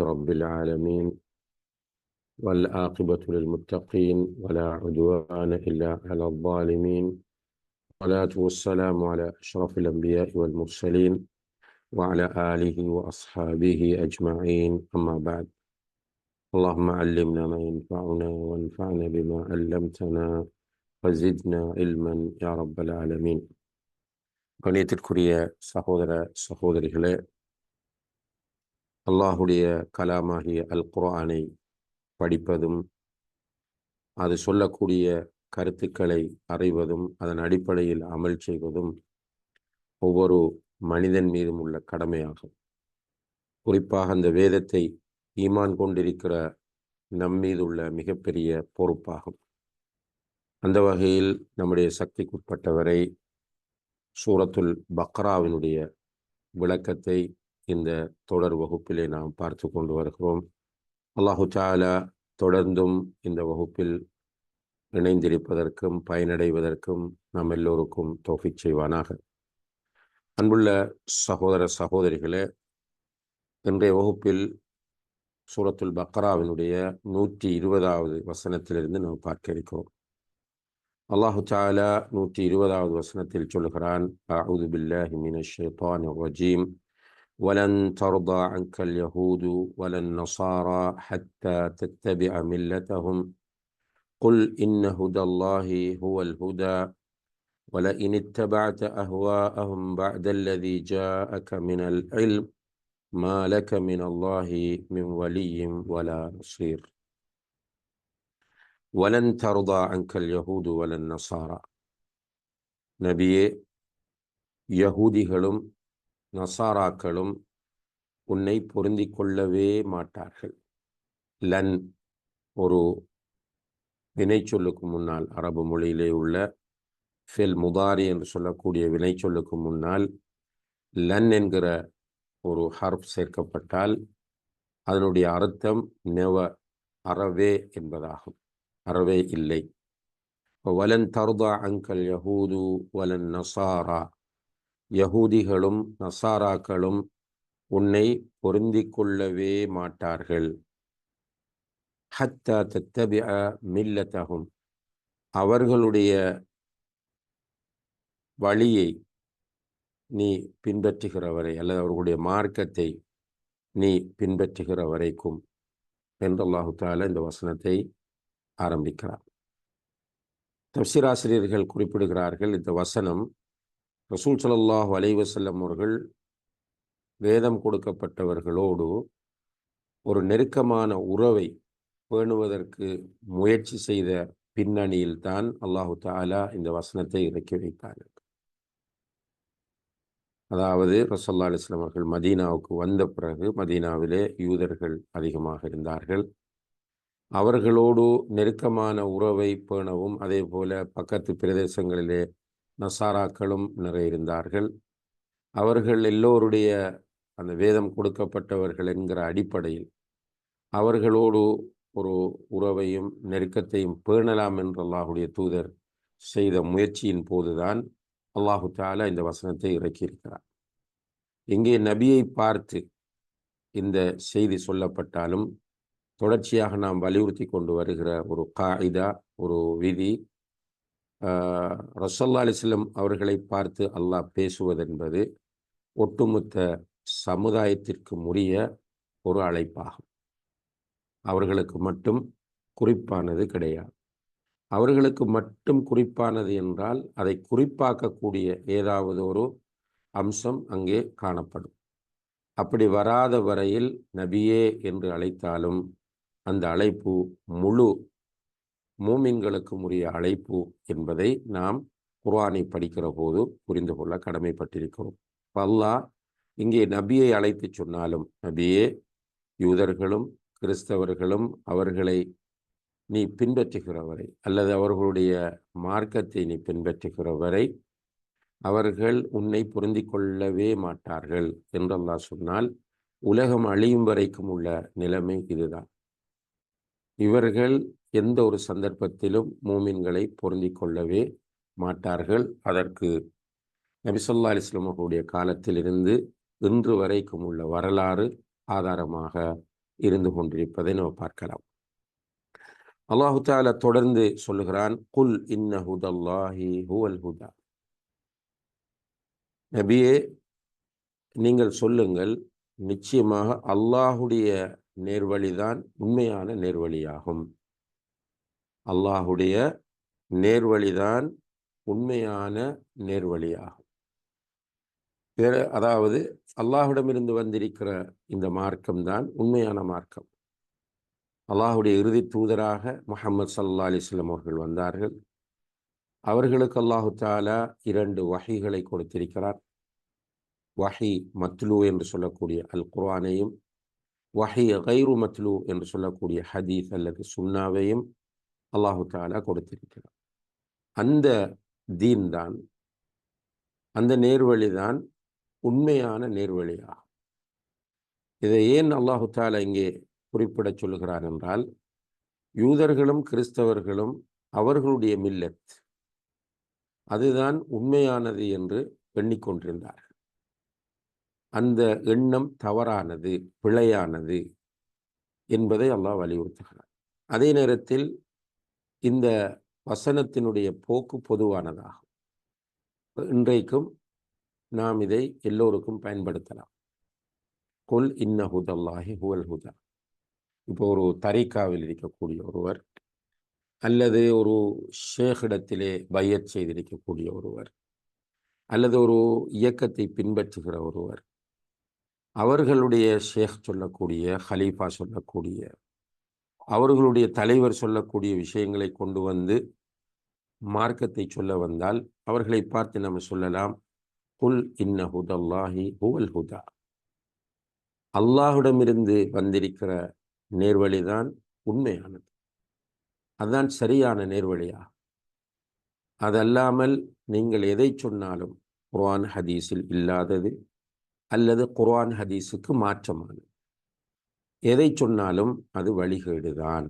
رب العالمين والآقبة للمتقين ولا عدوان إلا على الظالمين. صلاة والسلام على أشرف الأنبياء والمرسلين وعلى آله وأصحابه أجمعين. أما بعد اللهم علمنا ما ينفعنا وانفعنا بما علمتنا وزدنا علما يا رب العالمين. قنية الكورية سهودر سهودر هلاء அல்லாஹுடைய கலாமாகிய அல் குரானை படிப்பதும் அது சொல்லக்கூடிய கருத்துக்களை அறிவதும் அதன் அடிப்படையில் அமல் செய்வதும் ஒவ்வொரு மனிதன் மீதும் உள்ள கடமையாகும். குறிப்பாக அந்த வேதத்தை ஈமான் கொண்டிருக்கிற நம்மீதுள்ள மிகப்பெரிய பொறுப்பாகும். அந்த வகையில் நம்முடைய சக்திக்குட்பட்டவரை சூரத்துல் பக்ராவினுடைய விளக்கத்தை இந்த தொடர் வகுப்பிலே நாம் பார்த்து கொண்டு வருகிறோம். அல்லாஹு சாலா தொடர்ந்தும் இந்த வகுப்பில் இணைந்திருப்பதற்கும் பயனடைவதற்கும் நாம் எல்லோருக்கும் தோஃபிக் செய்வானாக. அன்புள்ள சகோதர சகோதரிகளே இன்றைய வகுப்பில் சூரத்துல் பக்ராவினுடைய நூற்றி இருபதாவது வசனத்திலிருந்து நாம் பார்க்க இருக்கிறோம். அல்லாஹு சாலா நூற்றி இருபதாவது வசனத்தில் சொல்கிறான் அவுது பில்லாஹி மினஷ் ஷைத்தானிர் ரஜீம். ولن ترضى عنك اليهود ولا النصارى حتى تتبع ملتهم. قل إن هدى الله هو الهدى ولئن اتبعت أهواءهم بعد الذي جاءك من العلم ما لك من الله من ولي ولا نصير. ولن ترضى عنك اليهود ولا النصارى. نبي يهودي هلم நசாராக்களும் உன்னை பொருந்தி கொள்ளவே மாட்டார்கள். லன் ஒரு வினைச்சொல்லுக்கு முன்னால் அரபு மொழியிலே உள்ள ஃபெல் முதாரி என்று சொல்லக்கூடிய வினைச்சொல்லுக்கு முன்னால் லன் என்கிற ஒரு ஹர்ப் சேர்க்கப்பட்டால் அதனுடைய அர்த்தம் நெவ அறவே என்பதாகும். அறவே இல்லை. வலன் தருதா அங்கல் யஹூது வலன் நசாரா யகூதிகளும் நசாராக்களும் உன்னை பொருந்தி கொள்ளவே மாட்டார்கள். ஹத்தா தத்தபி மில்லத்தகும் அவர்களுடைய வழியை நீ பின்பற்றுகிற வரை அல்லது அவர்களுடைய மார்க்கத்தை நீ பின்பற்றுகிற வரைக்கும் என்று அல்லாஹு இந்த வசனத்தை ஆரம்பிக்கிறார். தப்சிராசிரியர்கள் குறிப்பிடுகிறார்கள் இந்த வசனம் ரசூல் சலல்லாஹ் அலைவசல்லம் அவர்கள் வேதம் கொடுக்கப்பட்டவர்களோடு ஒரு நெருக்கமான உறவை பேணுவதற்கு முயற்சி செய்த பின்னணியில் தான் அல்லாஹு தாலா இந்த வசனத்தை இறக்கி வைத்தார்கள் அதாவது ரசல்லா அலிஸ்லாம் அவர்கள் மதீனாவுக்கு வந்த பிறகு மதீனாவிலே யூதர்கள் அதிகமாக இருந்தார்கள். அவர்களோடு நெருக்கமான உறவை பேணவும் அதே போல பக்கத்து பிரதேசங்களிலே நசாராக்களும் நிறைய இருந்தார்கள் அவர்கள் எல்லோருடைய அந்த வேதம் கொடுக்கப்பட்டவர்கள் என்கிற அடிப்படையில் அவர்களோடு ஒரு உறவையும் நெருக்கத்தையும் பேணலாம் என்று அல்லாஹுடைய தூதர் செய்த முயற்சியின் போதுதான் அல்லாஹு தாலா இந்த வசனத்தை இறக்கியிருக்கிறார். இங்கே நபியை பார்த்து இந்த செய்தி சொல்லப்பட்டாலும் தொடர்ச்சியாக நாம் வலியுறுத்தி கொண்டு வருகிற ஒரு காயிதா ஒரு விதி ரசல்லா அலிஸ்லம் அவர்களை பார்த்து அல்லாஹ் பேசுவதென்பது ஒட்டுமொத்த சமுதாயத்திற்கு உரிய ஒரு அழைப்பாகும். அவர்களுக்கு மட்டும் குறிப்பானது கிடையாது. அவர்களுக்கு மட்டும் குறிப்பானது என்றால் அதை குறிப்பாக்கக்கூடிய ஏதாவது ஒரு அம்சம் அங்கே காணப்படும். அப்படி வராத வரையில் நபியே என்று அழைத்தாலும் அந்த அழைப்பு முழு மூமின்களுக்கும் உரிய அழைப்பு என்பதை நாம் குர்ஆனை படிக்கிற போது புரிந்து கொள்ள கடமைப்பட்டிருக்கிறோம். அல்லாஹ் இங்கே நபியை அழைத்து சொன்னாலும் நபியே யூதர்களும் கிறிஸ்தவர்களும் அவர்களை நீ பின்பற்றுகிறவரை அல்லது அவர்களுடைய மார்க்கத்தை நீ பின்பற்றுகிறவரை அவர்கள் உன்னை பொருந்தி கொள்ளவே மாட்டார்கள் என்றெல்லாம் சொன்னால் உலகம் அழியும் வரைக்கும் உள்ள நிலைமை இதுதான். இவர்கள் எந்த ஒரு சந்தர்ப்பத்திலும் மூமின்களை பொருந்தி கொள்ளவே மாட்டார்கள். அதற்கு நபிசல்லா அலிஸ்லாம் அவர்களுடைய காலத்திலிருந்து இன்று வரைக்கும் உள்ள வரலாறு ஆதாரமாக இருந்து கொண்டிருப்பதை நம்ம பார்க்கலாம். அல்லாஹு தாலா தொடர்ந்து சொல்லுகிறான் குல் இன்ன ஹுதல்லாஹி ஹுவல் ஹுதா. நபியே நீங்கள் சொல்லுங்கள் நிச்சயமாக அல்லாஹுடைய நேர்வழிதான் உண்மையான நேர்வழியாகும். அல்லாஹுடைய நேர்வழிதான் உண்மையான நேர்வழியாகும். அதாவது அல்லாஹுடமிருந்து வந்திருக்கிற இந்த மார்க்கம்தான் உண்மையான மார்க்கம். அல்லாஹுடைய இறுதி தூதராக முகமது சல்லா அலிஸ்லாம் அவர்கள் வந்தார்கள். அவர்களுக்கு அல்லாஹு தாலா இரண்டு வகைகளை கொடுத்திருக்கிறார். வஹி மத்லு என்று சொல்லக்கூடிய அல் குர்ஆனையும் வஹி கைரு மத்லு என்று சொல்லக்கூடிய ஹதீஸ் அல்லது சுன்னாவையும் அல்லாஹு தாலா கொடுத்திருக்கிறார் அந்த தீன் தான் அந்த நேர்வழி தான் உண்மையான நேர்வழியாகும். இதை ஏன் அல்லாஹு தாலா இங்கே குறிப்பிட சொல்லுகிறார் என்றால் யூதர்களும் கிறிஸ்தவர்களும் அவர்களுடைய மில்லத் அதுதான் உண்மையானது என்று எண்ணிக்கொண்டிருந்தார்கள். அந்த எண்ணம் தவறானது பிழையானது என்பதை அல்லாஹ் வலியுறுத்துகிறார் அதே நேரத்தில் இந்த வசனத்தினுடைய போக்கு பொதுவானதாகும். இன்றைக்கும் நாம் இதை எல்லோருக்கும் பயன்படுத்தலாம். கொல் இன்ன ஹுதல்லாஹி ஹுவல் ஹுதா. இப்போ ஒரு தரிக்காவில் இருக்கக்கூடிய ஒருவர் அல்லது ஒரு ஷேகிடத்திலே பையத் செய்திருக்கக்கூடிய ஒருவர் அல்லது ஒரு இயக்கத்தை பின்பற்றுகிற ஒருவர் அவர்களுடைய ஷேக் சொல்லக்கூடிய ஹலீஃபா சொல்லக்கூடிய அவர்களுடைய தலைவர் சொல்லக்கூடிய விஷயங்களை கொண்டு வந்து மார்க்கத்தை சொல்ல வந்தால் அவர்களை பார்த்து நம்ம சொல்லலாம் குல் இன்ன ஹுதல்லாஹி ஹுவல் ஹுதா. அல்லாஹுடமிருந்து வந்திருக்கிற நேர்வழிதான் உண்மையானது. அதுதான் சரியான நேர்வழியா? அதல்லாமல் நீங்கள் எதை சொன்னாலும் குரான் ஹதீஸில் இல்லாதது அல்லது குர்ஆன் ஹதீஸுக்கு மாற்றமானது. எதை சொன்னாலும் அது வழிகேடுதான்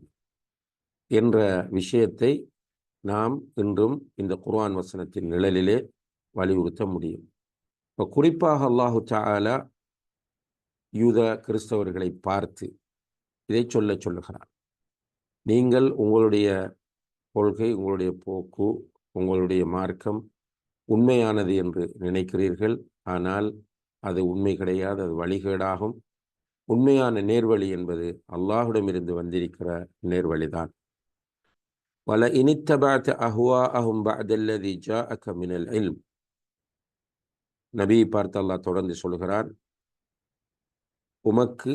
என்ற விஷயத்தை நாம் இன்றும் இந்த குர்ஆன் வசனத்தின் நிழலிலே வலியுறுத்த முடியும். இப்போ குறிப்பாக அல்லாஹு தாலா யூத கிறிஸ்தவர்களை பார்த்து இதை சொல்ல சொல்லுகிறார் நீங்கள் உங்களுடைய கொள்கை உங்களுடைய போக்கு உங்களுடைய மார்க்கம் உண்மையானது என்று நினைக்கிறீர்கள். ஆனால் அது உண்மை கிடையாது அது வழிகேடாகும். உண்மையான நேர்வழி என்பது அல்லாஹுடமிருந்து வந்திருக்கிற நேர்வழிதான். வல இனித்தபாத் அஹுவா அஹும் பஅதல்லதி ஜாஅக மினல் இல்ம். நபி பார்த்து அல்லாஹ் தொடர்ந்து சொல்கிறான் உமக்கு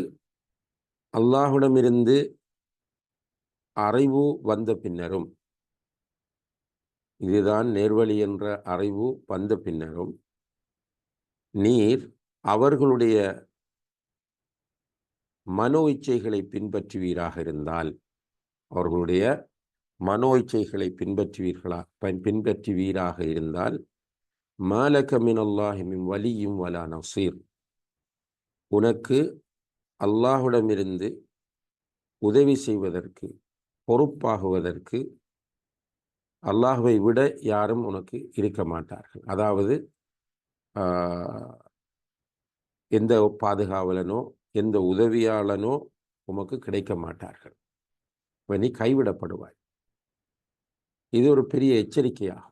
அல்லாஹுடமிருந்து அறிவு வந்த பின்னரும் இதுதான் நேர்வழி என்ற அறிவு வந்த பின்னரும் நீர் அவர்களுடைய மனோ இச்சைகளை பின்பற்றுவீராக இருந்தால் அவர்களுடைய மனோ இச்சைகளை பின்பற்றுவீர்களா பின்பற்றுவீராக இருந்தால் மாலகமின் அல்லாஹிமின் வலியும் வலா நசீர். உனக்கு அல்லாஹுடமிருந்து உதவி செய்வதற்கு பொறுப்பாகுவதற்கு அல்லாஹுவை விட யாரும் உனக்கு இருக்க மாட்டார்கள். அதாவது எந்த பாதுகாவலனோ எந்த உதவியாளனோ உமக்கு கிடைக்க மாட்டார்கள். நீ கைவிடப்படுவாய். இது ஒரு பெரிய எச்சரிக்கையாகும்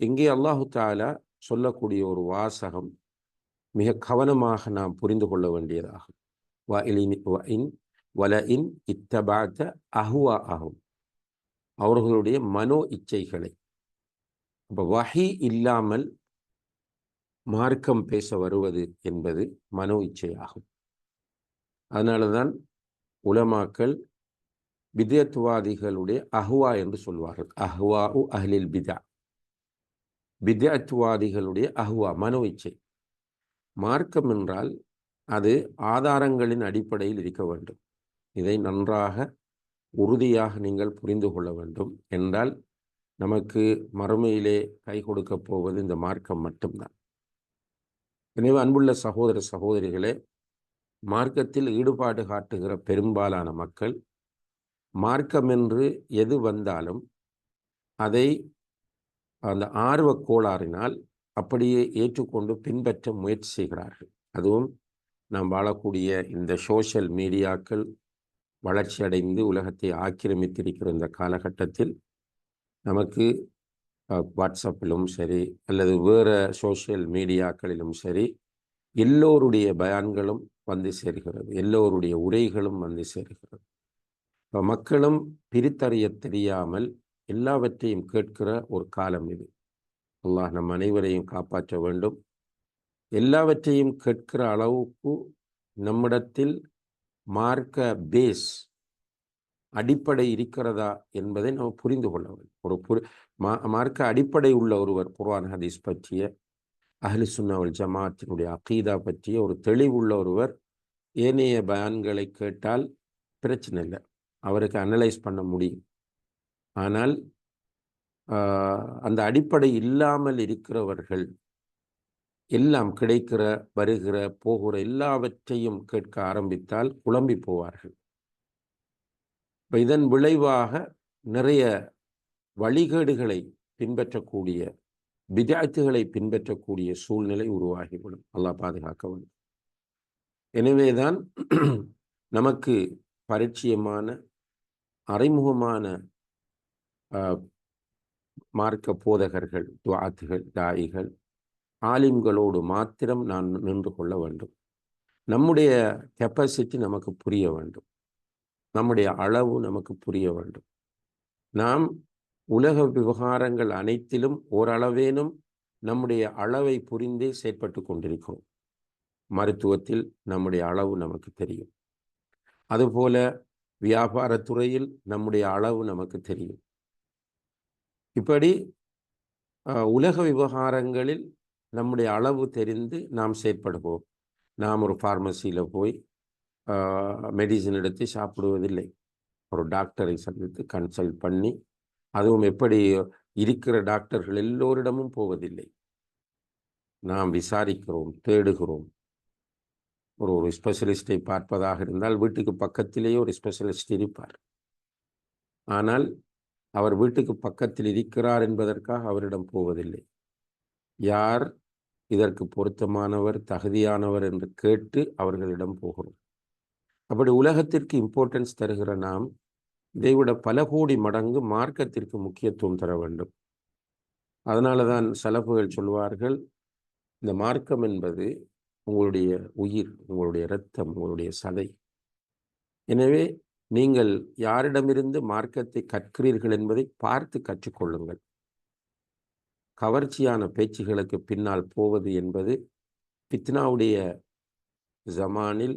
இங்கே அல்லாஹு தாலா சொல்லக்கூடிய ஒரு வாசகம் மிக கவனமாக நாம் புரிந்து கொள்ள வேண்டியதாகும் வ இன் வல இன் இத்தபாத்த அஹுவா ஆகும் அவர்களுடைய மனோ இச்சைகளை. இப்போ வஹி இல்லாமல் மார்க்கம் பேச வருவது என்பது மனோ இச்சையாகும். அதனால தான் உலமாக்கள் பிதத்துவாதிகளுடைய அஹ்வா என்று சொல்வார்கள். அஹ்வா உ அஹ்லில் பிதா பிதத்துவாதிகளுடைய அஹ்வா மனோ இச்சை. மார்க்கம் என்றால் அது ஆதாரங்களின் அடிப்படையில் இருக்க வேண்டும். இதை நன்றாக உறுதியாக நீங்கள் புரிந்து கொள்ள வேண்டும். என்றால் நமக்கு மறுமையிலே கை கொடுக்க போவது இந்த மார்க்கம் மட்டும்தான். எனவே அன்புள்ள சகோதர சகோதரிகளே மார்க்கத்தில் ஈடுபாடு காட்டுகிற பெரும்பாலான மக்கள் மார்க்கம் என்று எது வந்தாலும் அதை அந்த ஆர்வ கோளாறினால் அப்படியே ஏற்றுக்கொண்டு பின்பற்ற முயற்சி செய்கிறார்கள். அதுவும் நாம் வாழக்கூடிய இந்த சோஷியல் மீடியாக்கள் வளர்ச்சியடைந்து உலகத்தை ஆக்கிரமித்திருக்கிற இந்த காலகட்டத்தில் நமக்கு வாட்ஸ்அப்பிலும் சரி அல்லது வேறு சோஷியல் மீடியாக்களிலும் சரி எல்லோருடைய பயான்களும் வந்து சேர்கிறது. எல்லோருடைய உரைகளும் வந்து சேர்கிறது. இப்போ மக்களும் பிரித்தறிய தெரியாமல் எல்லாவற்றையும் கேட்கிற ஒரு காலம் இது. அல்லாஹ் நம் அனைவரையும் காப்பாற்ற வேண்டும். எல்லாவற்றையும் கேட்கிற அளவுக்கு நம்மிடத்தில் மார்க்க பேஸ் அடிப்படை இருக்கிறதா என்பதை நாம் புரிந்து கொள்ள வேண்டும். ஒரு புரி மா மார்க்க அடிப்படை உள்ள ஒருவர் குர்ஆன் ஹதீஸ் பற்றிய அஹ்லி சுன்னாவல் ஜமாத்தினுடைய அகீதா பற்றிய ஒரு தெளிவுள்ள ஒருவர் ஏனைய பயான்களை கேட்டால் பிரச்சனை இல்லை. அவருக்கு அனலைஸ் பண்ண முடியும். ஆனால் அந்த அடிப்படை இல்லாமல் இருக்கிறவர்கள் எல்லாம் கிடைக்கிற வருகிற போகிற எல்லாவற்றையும் கேட்க ஆரம்பித்தால் குழம்பி போவார்கள். இப்போ இதன் விளைவாக நிறைய வழிகேடுகளை பின்பற்றக்கூடிய விதாத்துகளை பின்பற்றக்கூடிய சூழ்நிலை உருவாகிவிடும். அல்லாஹ் பாதுகாக்க வேண்டும். எனவேதான் நமக்கு பரிச்சயமான அறிமுகமான மார்க்க போதகர்கள் துவாத்துகள் தாயிகள் ஆலிம்களோடு மாத்திரம் நான் நின்று கொள்ள வேண்டும். நம்முடைய கெப்பாசிட்டி நமக்கு புரிய வேண்டும். நம்முடைய அளவு நமக்கு புரிய வேண்டும். நாம் உலக விவகாரங்கள் அனைத்திலும் ஓரளவேனும் நம்முடைய அளவை புரிந்தே செயற்பட்டு கொண்டிருக்கிறோம். மருத்துவத்தில் நம்முடைய அளவு நமக்கு தெரியும். அதுபோல வியாபாரத்துறையில் நம்முடைய அளவு நமக்கு தெரியும். இப்படி உலக விவகாரங்களில் நம்முடைய அளவு தெரிந்து நாம் செயற்படுவோம். நாம் ஒரு ஃபார்மசியில் போய் மெடிசன் எடுத்து சாப்பிடுவதில்லை. ஒரு டாக்டரை சந்தித்து கன்சல்ட் பண்ணி அதுவும் எப்படி இருக்கிற டாக்டர்கள் எல்லோரிடமும் போவதில்லை. நாம் விசாரிக்கிறோம் தேடுகிறோம். ஒரு ஒரு ஸ்பெஷலிஸ்டை பார்ப்பதாக இருந்தால் வீட்டுக்கு பக்கத்திலேயே ஒரு ஸ்பெஷலிஸ்ட் இருப்பார். ஆனால் அவர் வீட்டுக்கு பக்கத்தில் இருக்கிறார் என்பதற்காக அவரிடம் போவதில்லை. யார் இதற்கு பொருத்தமானவர் தகுதியானவர் என்று கேட்டு அவர்களிடம் போகிறோம். அப்படி உலகத்திற்கு இம்பார்ட்டன்ஸ் தருகிற நாம் இதைவிட பல கோடி மடங்கு மார்க்கத்திற்கு முக்கியத்துவம் தர வேண்டும். அதனால தான் சலப்புகள் சொல்வார்கள் இந்த மார்க்கம் என்பது உங்களுடைய உயிர் உங்களுடைய இரத்தம் உங்களுடைய சதை. எனவே நீங்கள் யாரிடமிருந்து மார்க்கத்தை கற்கிறீர்கள் என்பதை பார்த்து கற்றுக்கொள்ளுங்கள் கவர்ச்சியான பேச்சுகளுக்கு பின்னால் போவது என்பது ஃபித்னாவுடைய ஜமானில்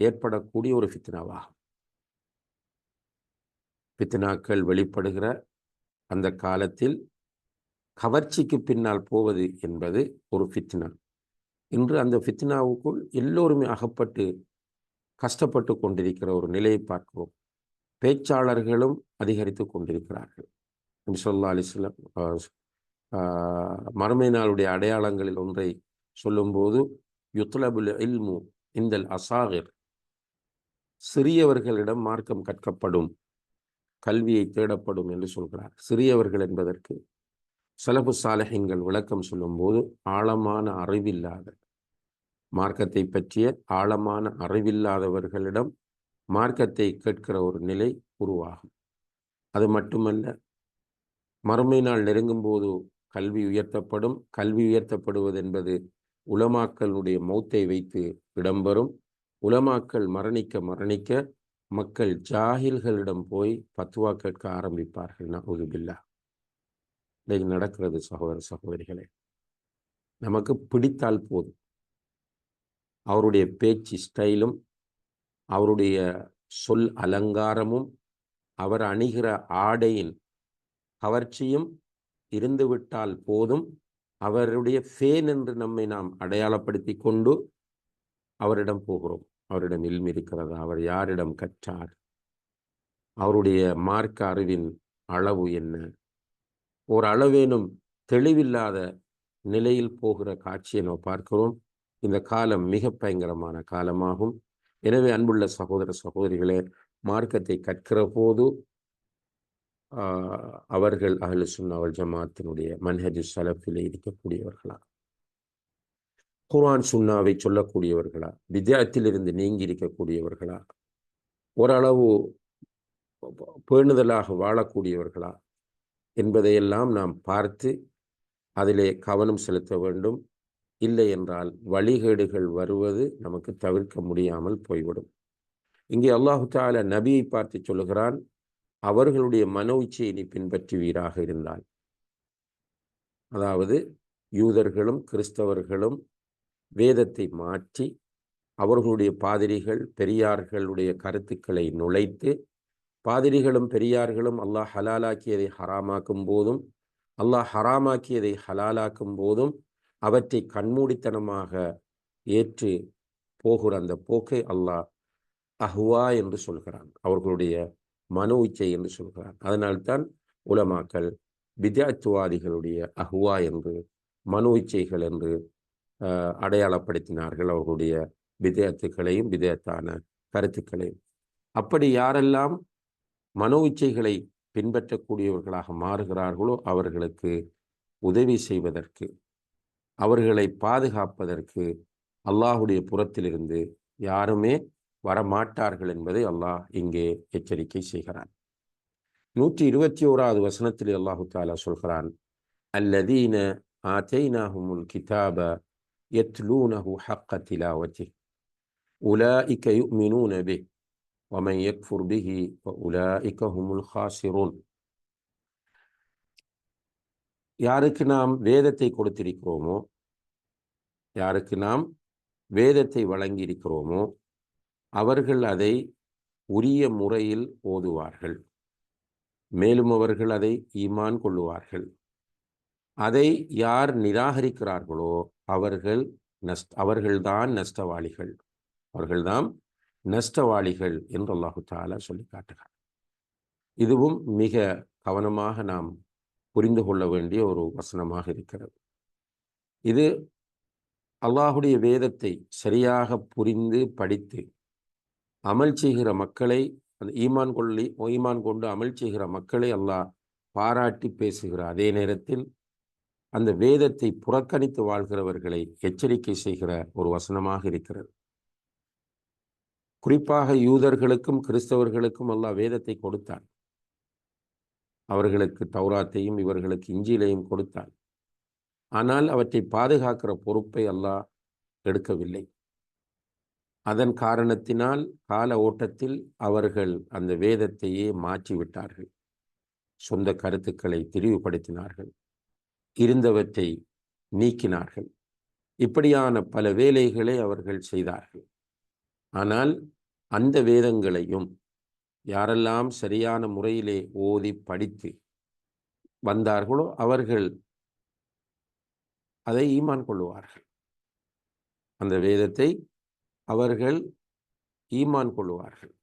ஏற்படக்கூடிய ஒரு ஃபித்னாவாகும். பித்னாக்கள் வெளிப்படுகிற அந்த காலத்தில் கவர்ச்சிக்கு பின்னால் போவது என்பது ஒரு ஃபித்னா. இன்று அந்த ஃபித்னாவுக்குள் எல்லோருமே அகப்பட்டு கஷ்டப்பட்டு கொண்டிருக்கிற ஒரு நிலையை பார்க்கிறோம். பேச்சாளர்களும் அதிகரித்து கொண்டிருக்கிறார்கள். சொல்லா அலிஸ்லாம் மறுமை நாளுடைய அடையாளங்களில் ஒன்றை சொல்லும்போது யுத்லபுல் இல்மு இந்தல் அசாகிர் சிறியவர்களிடம் மார்க்கம் கற்கப்படும். கல்வியை தேடப்படும் என்று சொல்கிறார். சிறியவர்கள் என்பதற்கு சலபு சாலஹின்கள் விளக்கம் சொல்லும்போது ஆழமான அறிவில்லாத மார்க்கத்தை பற்றிய ஆழமான அறிவில்லாதவர்களிடம் மார்க்கத்தை கேட்கிற ஒரு நிலை உருவாகும். அது மட்டுமல்ல மறுமை நாள் நெருங்கும்போது கல்வி உயர்த்தப்படும். கல்வி உயர்த்தப்படுவது என்பது உலமாக்களுடைய மௌத்தை வைத்து இடம்பெறும். உலமாக்கள் மரணிக்க மரணிக்க மக்கள் ஜாகில்களிடம் போய் பத்துவா கேட்க ஆரம்பிப்பார்கள். நகுதுபில்லா இன்னைக்கு நடக்கிறது சகோதர சகோதரிகளே. நமக்கு பிடித்தால் போதும். அவருடைய பேச்சு ஸ்டைலும் அவருடைய சொல் அலங்காரமும் அவர் அணிகிற ஆடையின் கவர்ச்சியும் இருந்துவிட்டால் போதும். அவருடைய ஃபேன் என்று நம்மை நாம் அடையாளப்படுத்தி கொண்டு அவரிடம் போகிறோம். அவரிடம் இல்மி இருக்கிறதா அவர் யாரிடம் கற்றார்? அவருடைய மார்க்க அறிவின் அளவு என்ன? ஒரு அளவேனும் தெளிவில்லாத நிலையில் போகிற காட்சியை நாம் பார்க்கிறோம். இந்த காலம் மிக பயங்கரமான காலமாகும். எனவே அன்புள்ள சகோதர சகோதரிகளே மார்க்கத்தை கற்கிற போது அவர்கள் அகலு சுன்னாவல் ஜமாத்தினுடைய மன்ஹஜு சலப்பிலே இருக்கக்கூடியவர்களாக குர்ஆன் சுன்னாவை சொல்லக்கூடியவர்களா? வித்தியாத்திலிருந்து நீங்கி இருக்கக்கூடியவர்களா? ஓரளவு பேணுதலாக வாழக்கூடியவர்களா? என்பதையெல்லாம் நாம் பார்த்து அதிலே கவனம் செலுத்த வேண்டும். இல்லை என்றால் வழிகேடுகள் வருவது நமக்கு தவிர்க்க முடியாமல் போய்விடும். இங்கே அல்லாஹு தால நபியை பார்த்து சொல்லுகிறான் அவர்களுடைய மனோ இச்சையை நீ பின்பற்றுவீராக இருந்தால். அதாவது யூதர்களும் கிறிஸ்தவர்களும் வேதத்தை மாற்றி அவர்களுடைய பாதிரிகள் பெரியார்களுடைய கருத்துக்களை நுழைத்து பாதிரிகளும் பெரியார்களும் அல்லாஹ் ஹலாலாக்கியதை ஹராமாக்கும் போதும் அல்லாஹ் ஹராமாக்கியதை ஹலாலாக்கும் போதும் அவற்றை கண்மூடித்தனமாக ஏற்று போகிற அந்த போக்கை அல்லாஹ் அஹ்வா என்று சொல்கிறான். அவர்களுடைய மனோ இச்சை என்று சொல்கிறான். அதனால்தான் உலமாக்கள் வித்யாத்துவாதிகளுடைய அஹ்வா என்று மனோ இச்சைகள் என்று அடையாளப்படுத்தினார்கள் அவர்களுடைய விதயத்துக்களையும் விதயத்தான கருத்துக்களையும். அப்படி யாரெல்லாம் மனோ இச்சைகளை பின்பற்றக்கூடியவர்களாக மாறுகிறார்களோ அவர்களுக்கு உதவி செய்வதற்கு அவர்களை பாதுகாப்பதற்கு அல்லாஹுடைய புறத்திலிருந்து யாருமே வரமாட்டார்கள் என்பதை அல்லாஹ் இங்கே எச்சரிக்கை செய்கிறான். நூற்றி இருபத்தி ஓராவது வசனத்தில் அல்லாஹு தாலா சொல்கிறான் அல்லதீன ஆத்தைனாஹுமுல் கிதாப يتلونه حق تلاوته أولئك يؤمنون به ومن يكفر به فأولئك هم الخاسرون யாருக்கு நாம் வேதத்தை கொடுத்திருக்கிறோமோ யாருக்கு நாம் வேதத்தை வழங்கியிருக்கிறோமோ அவர்கள் அதை உரிய முறையில் ஓதுவார்கள் மேலும் அவர்கள் அதை ஈமான் கொள்ளுவார்கள் அதை யார் நிராகரிக்கிறார்களோ அவர்கள் நஷ்ட அவர்கள்தான் நஷ்டவாளிகள். அவர்கள்தான் நஷ்டவாளிகள் என்று அல்லாஹு தாலா சொல்லி காட்டுகிறார் இதுவும் மிக கவனமாக நாம் புரிந்து கொள்ள வேண்டிய ஒரு வசனமாக இருக்கிறது. இது அல்லாஹுடைய வேதத்தை சரியாக புரிந்து படித்து அமல் செய்கிற மக்களை அந்த ஈமான் கொள்ளி ஈமான் கொண்டு அமல் செய்கிற மக்களை அல்லாஹ் பாராட்டி பேசுகிற அதே நேரத்தில் அந்த வேதத்தை புறக்கணித்து வாழ்கிறவர்களை எச்சரிக்கை செய்கிற ஒரு வசனமாக இருக்கிறது. குறிப்பாக யூதர்களுக்கும் கிறிஸ்தவர்களுக்கும் அல்லாஹ் வேதத்தை கொடுத்தான் அவர்களுக்கு தௌராத்தையும் இவர்களுக்கு இஞ்சிலையும் கொடுத்தான் ஆனால் அவற்றை பாதுகாக்கிற பொறுப்பை அல்லாஹ் எடுக்கவில்லை. அதன் காரணத்தினால் கால ஓட்டத்தில் அவர்கள் அந்த வேதத்தையே மாற்றிவிட்டார்கள். சொந்த கருத்துக்களை தெரிவுபடுத்தினார்கள். இருந்தவற்றை நீக்கினார்கள். இப்படியான பல வேலைகளை அவர்கள் செய்தார்கள். ஆனால் அந்த வேதங்களையும் யாரெல்லாம் சரியான முறையிலே ஓதி படித்து வந்தார்களோ அவர்கள் அதை ஈமான் கொள்ளுவார்கள். அந்த வேதத்தை அவர்கள் ஈமான் கொள்ளுவார்கள்.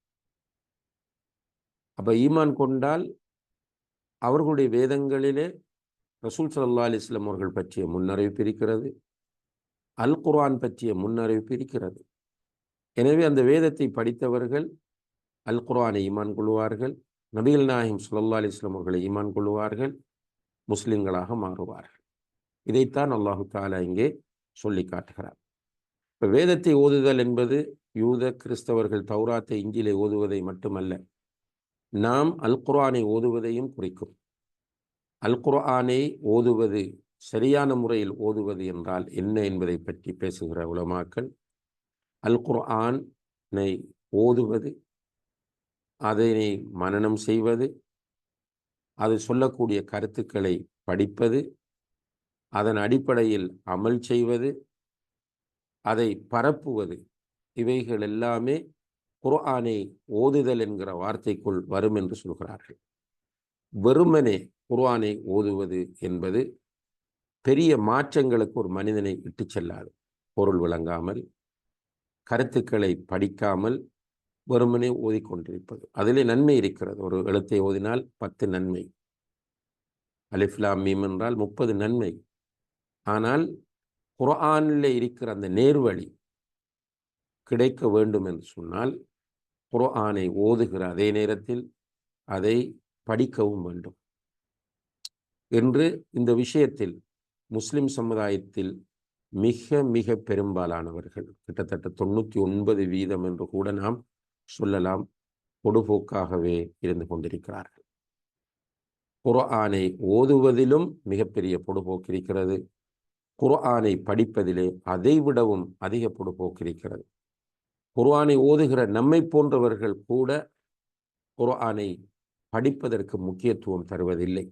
அப்போ ஈமான் கொண்டால் அவர்களுடைய வேதங்களிலே ரசூல் சல்லா அலிஸ்லாம் அவர்கள் பற்றிய முன்னறிவிப்பு இருக்கிறது அல் குர்ஆன் பற்றிய முன்னறிவிப்பு இருக்கிறது எனவே அந்த வேதத்தை படித்தவர்கள் அல் குர்ஆனை ஈமான் கொள்வார்கள். நபிகள் நாயிம் சுல்லா அலிஸ்லாம் அவர்களை ஈமான் கொள்வார்கள். முஸ்லிம்களாக மாறுவார்கள். இதைத்தான் அல்லாஹு தாலா இங்கே சொல்லி காட்டுகிறார். இப்போ வேதத்தை ஓதுதல் என்பது யூத கிறிஸ்தவர்கள் தௌராத்தை இஞ்சிலை ஓதுவதை மட்டுமல்ல நாம் அல் குர்ஆனை ஓதுவதையும் குறிக்கும். அல் குர்ஆனை ஓதுவது சரியான முறையில் ஓதுவது என்றால் என்ன என்பதை பற்றி பேசுகிற உலமாக்கள் அல் குர்ஆனை ஓதுவது அதனை மனனம் செய்வது அது சொல்லக்கூடிய கருத்துக்களை படிப்பது அதன் அடிப்படையில் அமல் செய்வது அதை பரப்புவது இவைகள் எல்லாமே குர்ஆனை ஓதுதல் என்கிற வார்த்தைக்குள் வரும் என்று சொல்கிறார்கள். வெறுமனே குர்ஆனை ஓதுவது என்பது பெரிய மாற்றங்களுக்கு ஒரு மனிதனை இட்டு செல்லாது. பொருள் விளங்காமல் கருத்துக்களை படிக்காமல் வெறுமனே ஓதிக்கொண்டிருப்பது அதிலே நன்மை இருக்கிறது. ஒரு எழுத்தை ஓதினால் பத்து நன்மை. அலிஃப்லாம் மீம் என்றால் முப்பது நன்மை. ஆனால் குர்ஆனில் இருக்கிற அந்த நேர்வழி கிடைக்க வேண்டும் என்று சொன்னால் குர்ஆனை ஓதுகிற அதே நேரத்தில் அதை படிக்கவும் வேண்டும். என்று இந்த விஷயத்தில் முஸ்லிம் சமுதாயத்தில் மிக மிக பெரும்பாலானவர்கள் கிட்டத்தட்ட தொண்ணூற்றி ஒன்பது வீதம் என்று கூட நாம் சொல்லலாம் பொடுபோக்காகவே இருந்து கொண்டிருக்கிறார்கள். குர்ஆனை ஓதுவதிலும் மிகப்பெரிய பொடுபோக்கு இருக்கிறது. குர்ஆனை படிப்பதிலே அதைவிடவும் அதிக பொடுபோக்கு இருக்கிறது. குர்ஆனை ஓதுகிற நம்மை போன்றவர்கள் கூட குர்ஆனை படிப்பதற்கு முக்கியத்துவம் தருவதில்லை.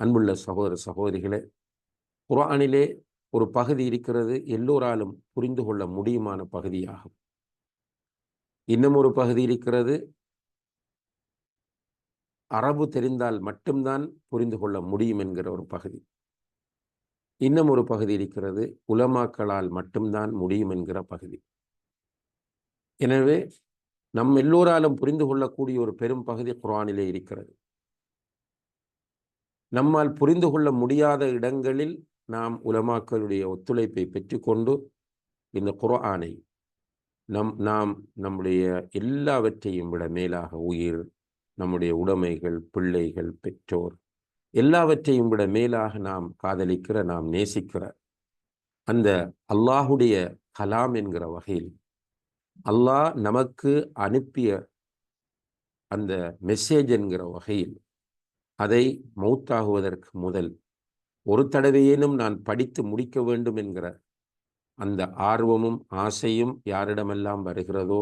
அன்புள்ள சகோதர சகோதரிகளே குரானிலே ஒரு பகுதி இருக்கிறது எல்லோராலும் புரிந்து கொள்ள முடியுமான பகுதியாகும். இன்னும் ஒரு பகுதி இருக்கிறது அரபு தெரிந்தால் மட்டும்தான் புரிந்து கொள்ள முடியும் என்கிற ஒரு பகுதி. இன்னும் ஒரு பகுதி இருக்கிறது உலமாக்களால் மட்டும்தான் முடியும் என்கிற பகுதி. எனவே நம் எல்லோராலும் புரிந்து கொள்ளக்கூடிய ஒரு பெரும் பகுதி குரானிலே இருக்கிறது. நம்மால் புரிந்து கொள்ள முடியாத இடங்களில் நாம் உலமாக்களுடைய ஒத்துழைப்பை பெற்றுக்கொண்டு இந்த குரானை நம் நாம் நம்முடைய எல்லாவற்றையும் விட மேலாக உயிர் நம்முடைய உடைமைகள் பிள்ளைகள் பெற்றோர் எல்லாவற்றையும் விட மேலாக நாம் காதலிக்கிற நாம் நேசிக்கிற அந்த அல்லாஹுடைய கலாம் என்கிற வகையில் அல்லாஹ் நமக்கு அனுப்பிய அந்த மெசேஜ் என்கிற வகையில் அதை மௌத்தாகுவதற்கு முதல் ஒரு தடவையேனும் நான் படித்து முடிக்க வேண்டும் என்கிற அந்த ஆர்வமும் ஆசையும் யாரிடமெல்லாம் வருகிறதோ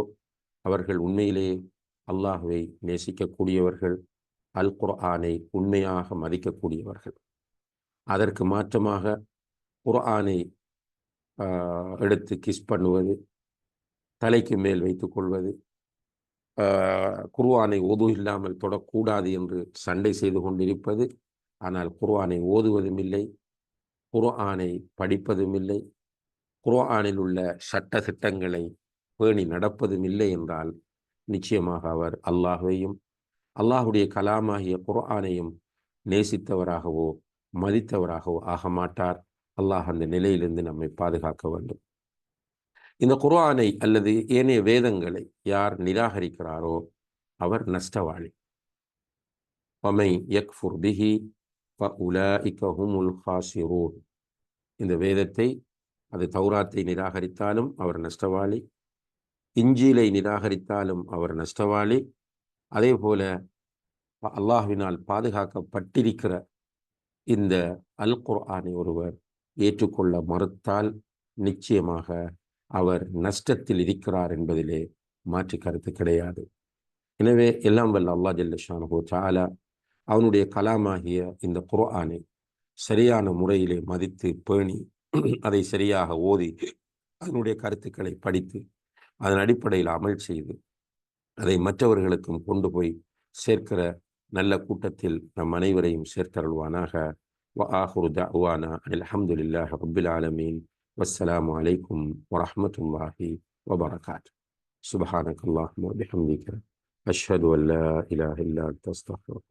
அவர்கள் உண்மையிலேயே அல்லாஹுவை நேசிக்கக்கூடியவர்கள் அல் குர்ஆனை உண்மையாக மதிக்கக்கூடியவர்கள். அதற்கு மாற்றமாக குர்ஆனை எடுத்து கிஸ் பண்ணுவது தலைக்கு மேல் வைத்துக் கொள்வது குர்வானை ஓது இல்லாமல் தொடக்கூடாது என்று சண்டை செய்து கொண்டிருப்பது. ஆனால் குர்ஆனை ஓதுவதும் இல்லை. குர்ஆனை படிப்பதும் இல்லை. குர்ஆனில் உள்ள சட்ட திட்டங்களை பேணி நடப்பதும் இல்லை என்றால் நிச்சயமாக அவர் அல்லாஹையும் அல்லாஹுடைய கலாமாகிய குர்ஆனையும் நேசித்தவராகவோ மதித்தவராகவோ ஆக மாட்டார். அல்லாஹ் அந்த நிலையிலிருந்து நம்மை பாதுகாக்க வேண்டும். இந்த குர்ஆனை அல்லது ஏனைய வேதங்களை யார் நிராகரிக்கிறாரோ அவர் நஷ்டவாளி. பமை யக்ஃபுர் பிஹி ஹுமுல் ஹாசிரூன். இந்த வேதத்தை அது தௌராத்தை நிராகரித்தாலும் அவர் நஷ்டவாளி. இஞ்சிலை நிராகரித்தாலும் அவர் நஷ்டவாளி. அதே போல அல்லாஹுவினால் பாதுகாக்கப்பட்டிருக்கிற இந்த அல் குர்ஆனை ஒருவர் ஏற்றுக்கொள்ள மறுத்தால் நிச்சயமாக அவர் நஷ்டத்தில் இருக்கிறார் என்பதிலே மாற்று கருத்து கிடையாது. எனவே எல்லாம் வல்ல அல்லா ஜல்லஷானஹோ சாலா அவனுடைய கலாமாகிய இந்த குர்ஆனை சரியான முறையிலே மதித்து பேணி அதை சரியாக ஓதி அதனுடைய கருத்துக்களை படித்து அதன் அடிப்படையில் அமல் செய்து அதை மற்றவர்களுக்கும் கொண்டு போய் சேர்க்கிற நல்ல கூட்டத்தில் நம் அனைவரையும் சேர்த்தருள்வானாக. வ ஆஹுரு தாவானா அலமதுல்லாஹ் ரபுல் ஆலமீன். والسلام عليكم ورحمة الله وبركاته. سبحانك اللهم وبحمدك أشهد أن لا إله إلا أنت أستغفرك